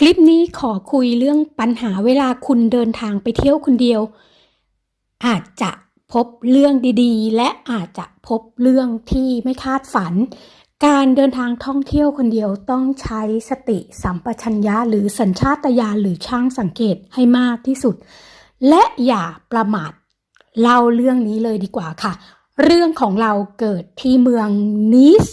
คลิปนี้ขอคุยเรื่องปัญหาเวลาคุณเดินทางไปเที่ยวคนเดียว อาจจะพบเรื่องดีๆ และอาจจะพบเรื่องที่ไม่คาดฝัน การเดินทางท่องเที่ยวคนเดียวต้องใช้สติสัมปชัญญะหรือสัญชาตญาณหรือช่างสังเกตให้มากที่สุด และอย่าประมาทเล่าเรื่องนี้เลยดีกว่าค่ะ เรื่องของเราเกิดที่เมืองนิส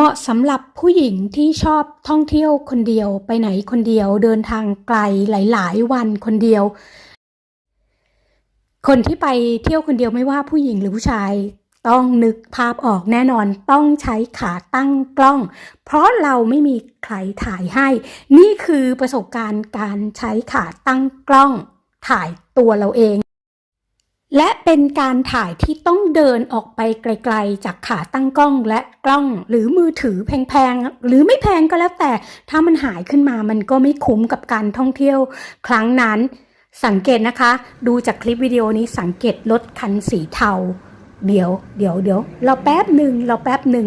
เหมาะสำหรับผู้หญิงที่ชอบท่องเที่ยวคนเดียวไปไหนคนเดียวเดินทางไกลหลาย ๆ วันคนเดียว คนที่ไปเที่ยวคนเดียวไม่ว่าผู้หญิงหรือผู้ชายต้องนึกภาพออกแน่นอนต้องใช้ขาตั้งกล้อง เพราะเราไม่มีใครถ่ายให้ นี่คือประสบการณ์การใช้ขาตั้งกล้อง ถ่ายตัวเราเอง และเป็นการถ่ายที่ต้องเดินออกไปไกลๆ จากขาตั้งกล้องและกล้องหรือมือถือแพงๆ หรือไม่แพงก็แล้วแต่ ถ้ามันหายขึ้นมามันก็ไม่คุ้มกับการท่องเที่ยวครั้งนั้น สังเกตนะคะ ดูจากคลิปวิดีโอนี้สังเกตรถคันสีเทา เดี๋ยวเดี๋ยวเดี๋ยวเราแป๊บหนึ่งเราแป๊บหนึ่ง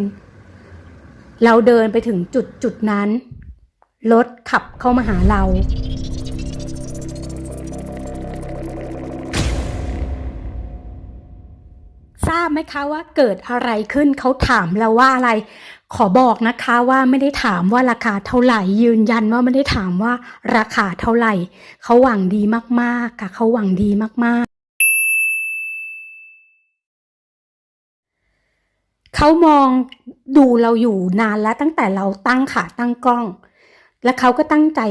เราเดินไปถึงจุดจุดนั้นรถขับเข้ามาหาเรา ราบไหมคะว่าเกิดอะไรขึ้นเขาถามเราว่าอะไร ขอบอกนะคะว่าไม่ได้ถามว่าราคาเท่าไหร่ ยืนยันว่าไม่ได้ถามว่าราคาเท่าไหร่เขาหวังดีมากๆค่ะเขาหวังดีมากๆเขามองดูเราอยู่นานแล้วตั้งแต่เราตั้งขาตั้งกล้อง และเขาก็ตั้งใจ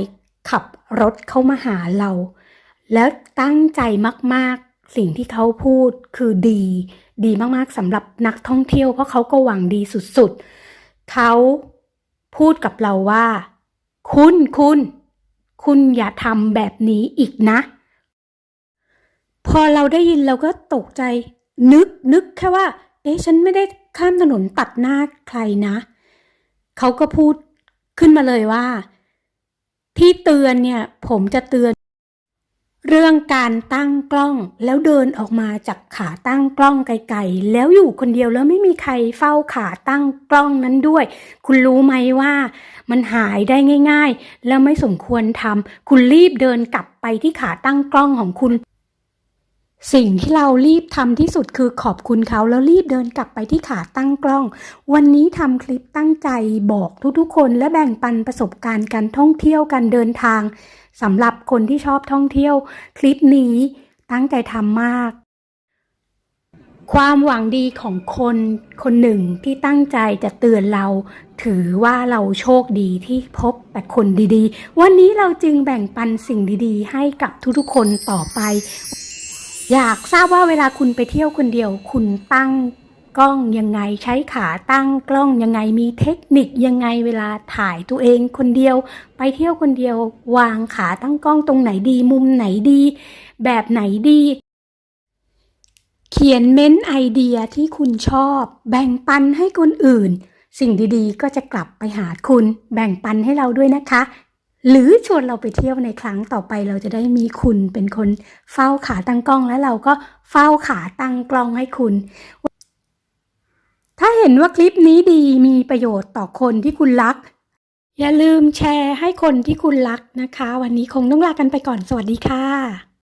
ขับรถเข้ามาหาเรา แล้วตั้งใจมากๆ สิ่งที่เขาพูดคือดี ดีมากๆสำหรับนักท่องเที่ยวเพราะเขาก็หวังดีสุดๆ เขาพูดกับเราว่า คุณคุณคุณอย่าทำแบบนี้อีกนะ พอเราได้ยินเราก็ตกใจ นึกนึกแค่ว่า เอ๊ะฉันไม่ได้ข้ามถนนตัดหน้าใครนะ เขาก็พูดขึ้นมาเลยว่า ที่เตือนเนี่ย ผมจะเตือน เรื่องการตั้งกล้องแล้วเดินออกมาจากขาตั้งกล้องไกลๆ แล้วอยู่คนเดียวแล้วไม่มีใครเฝ้าขาตั้งกล้องนั้นด้วย คุณรู้ไหมว่ามันหายได้ง่าย ๆ แล้วไม่สมควรทำคุณรีบเดินกลับไปที่ขาตั้งกล้องของคุณ สิ่งที่เรารีบทำที่สุดคือขอบคุณเขาแล้วรีบเดินกลับไปที่ขาตั้งกล้อง วันนี้ทำคลิปตั้งใจบอกทุกๆ คนและแบ่งปันประสบการณ์การท่องเที่ยวการเดินทางสำหรับคนที่ชอบท่องเที่ยว คลิปนี้ตั้งใจทำมาก ความหวังดีของคนคนหนึ่งที่ตั้งใจจะเตือนเรา ถือว่าเราโชคดีที่พบแต่คนดีๆ วันนี้เราจึงแบ่งปันสิ่งดีๆ ให้กับทุกๆ คนต่อไป อยากทราบว่าเวลาคุณไปเที่ยวคนเดียว คุณตั้งกล้องยังไงใช้ขาตั้งกล้องยังไงมีเทคนิคยังไงเวลาถ่ายตัวเองคนเดียว ไปเที่ยวคนเดียว วางขาตั้งกล้องตรงไหนดีมุมไหนดี แบบไหนดีเขียนเม้นไอเดียที่คุณชอบ แบ่งปันให้คนอื่น สิ่งดีๆ ก็จะกลับไปหาคุณ แบ่งปันให้เราด้วยนะคะ หรือชวนเราไปเที่ยวในครั้งต่อไปเราจะได้มีคุณเป็นคนเฝ้าขาตั้งกล้องแล้วเราก็เฝ้าขาตั้งกล้องให้คุณ ถ้าเห็นว่าคลิปนี้ดีมีประโยชน์ต่อคนที่คุณรัก อย่าลืมแชร์ให้คนที่คุณรักนะคะ วันนี้คงต้องลากันไปก่อนสวัสดีค่ะ